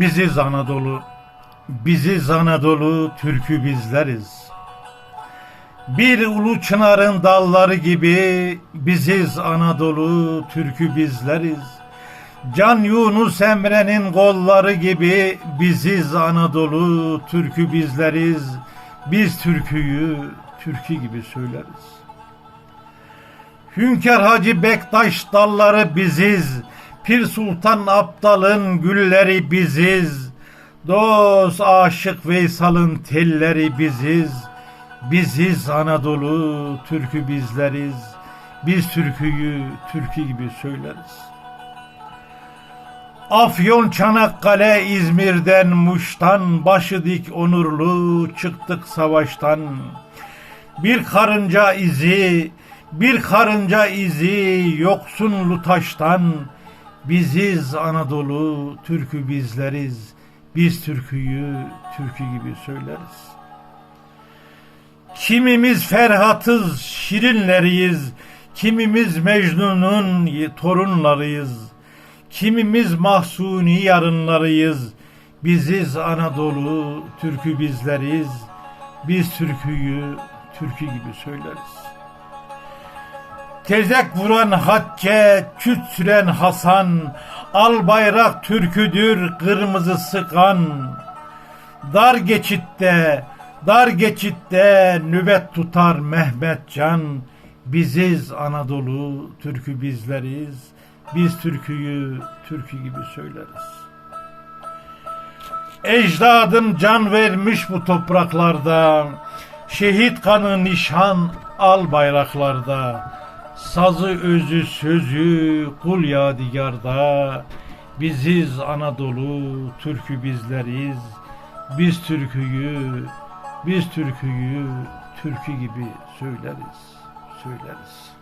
Biziz Anadolu, biziz Anadolu, türkü bizleriz. Bir ulu çınarın dalları gibi biziz Anadolu, türkü bizleriz. Can Yunus Emre'nin kolları gibi biziz Anadolu, türkü bizleriz. Biz türküyü türkü gibi söyleriz. Hünkar Hacı Bektaş dalları biziz. Pir Sultan Abdal'ın gülleri biziz. Dost aşık Veysal'ın telleri biziz. Biziz Anadolu, türkü bizleriz. Biz türküyü türkü gibi söyleriz. Afyon, Çanakkale, İzmir'den, Muş'tan, başı dik onurlu çıktık savaştan. Bir karınca izi, bir karınca izi yoksun Lutaş'tan. Biziz Anadolu, türkü bizleriz. Biz türküyü türkü gibi söyleriz. Kimimiz Ferhat'ız, şirinleriyiz. Kimimiz Mecnun'un torunlarıyız. Kimimiz Mahsuni yarınlarıyız. Biziz Anadolu, türkü bizleriz. Biz türküyü türkü gibi söyleriz. Tezek vuran Hacce, küt süren Hasan, al bayrak türküdür kırmızı sıkan. Dar geçitte, dar geçitte nöbet tutar Mehmet Can. Biziz Anadolu, türkü bizleriz. Biz türküyü türkü gibi söyleriz. Ecdadım can vermiş bu topraklarda. Şehit kanı nişan al bayraklarda. Sazı özü sözü kul yadigarda. Biziz Anadolu, türkü bizleriz. Biz türküyü, biz türküyü türkü gibi söyleriz, söyleriz.